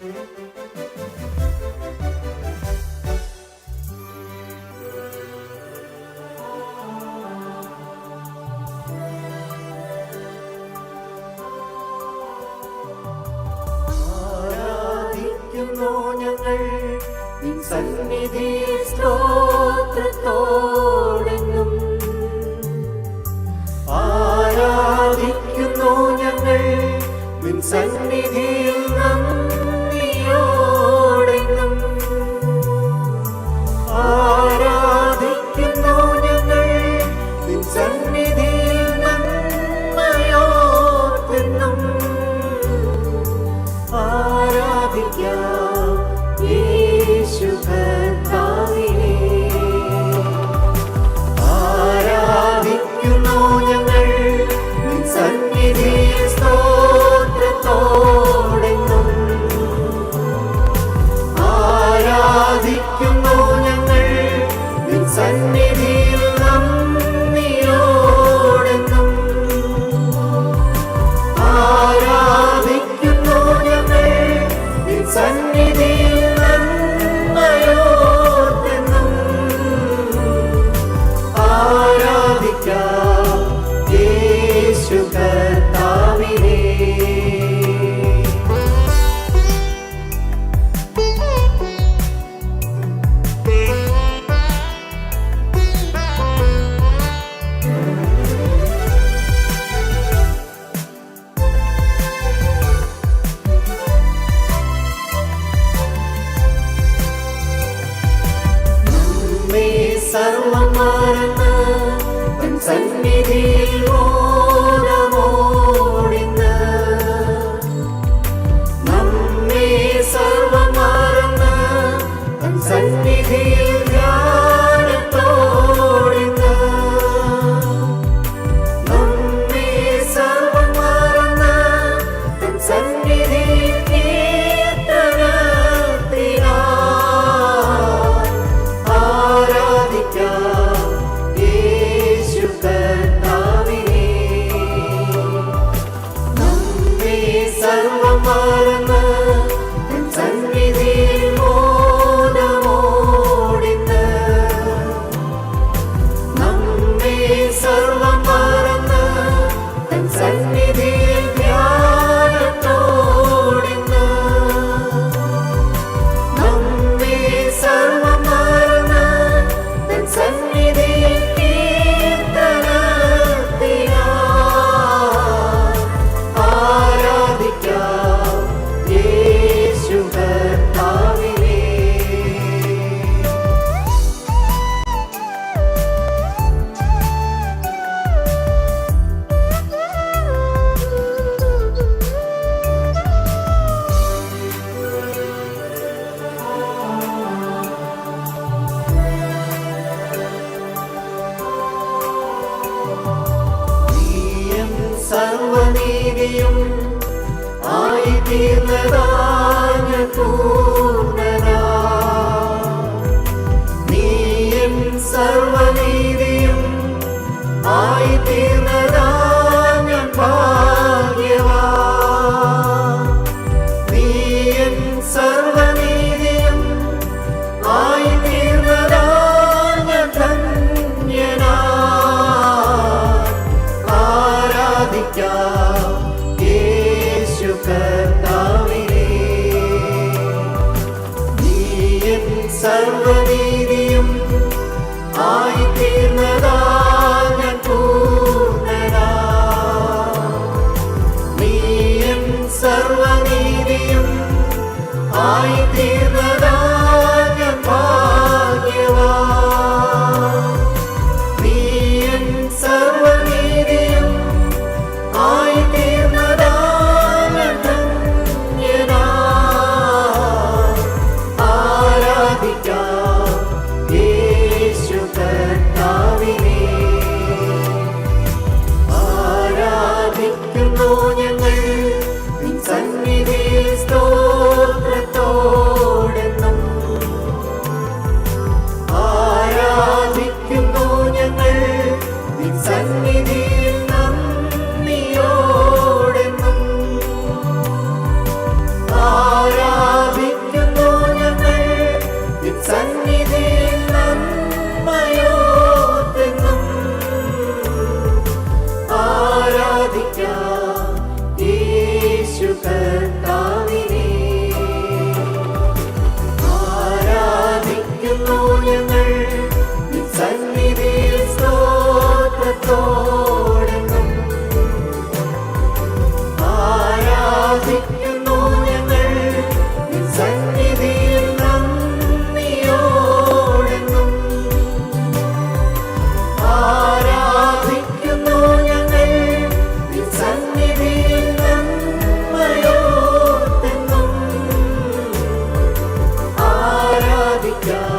Música Maybe. സർവം മറന്ന് സന്നിധിയിൽ ഓടമോടിന്ന് നമ്മെ സർവം മറന്ന് സന്നിധിയിൽ സർവനീതിയും ആയിത്തീർന്നതാഞ്ഞ தீர்வதா യേശു കർത്താവിനെ God.